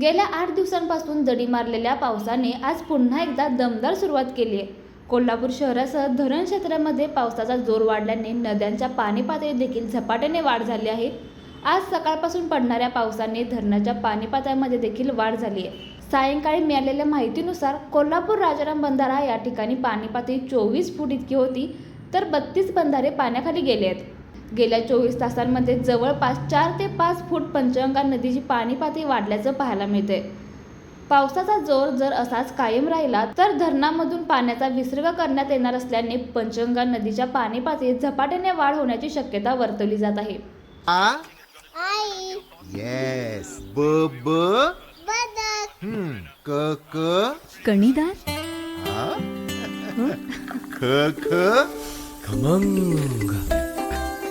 गेल्या आठ दिवसांपासून दडी मारलेल्या पावसाने आज पुन्हा एकदा दमदार सुरुवात केली आहे. कोल्हापूर शहरासह धरण क्षेत्रामध्ये पावसाचा जोर वाढल्याने नद्यांच्या पाणी पातळीत देखील झपाट्याने वाढ झाली आहे. आज सकाळपासून पडणाऱ्या पावसाने धरणाच्या पाणी पातळीमध्ये देखील वाढ झाली आहे. सायंकाळी मिळालेल्या माहितीनुसार कोल्हापूर राजाराम बंधारा या ठिकाणी पाणी पातळी चोवीस फूट इतकी होती तर बत्तीस बंधारे पाण्याखाली गेले आहेत. गेल्या चोवीस तासांमध्ये जवळपास चार ते पाच फूट पंचगंगा नदीची पाणी पातळी वाढल्याचं पाहायला मिळते पावसाचा जोर जर असाच कायम राहिला तर धरणामधून पाण्याचा विसर्ग करण्यात येणार असल्याने पंचगंगा नदीच्या पाणी पातळीत झपाट्याने वाढ होण्याची शक्यता वर्तवली जात आहे. आ? आई. येस ब ब? बदक. हम्म. क क? कणीदार? आ? ख ख? खमंग.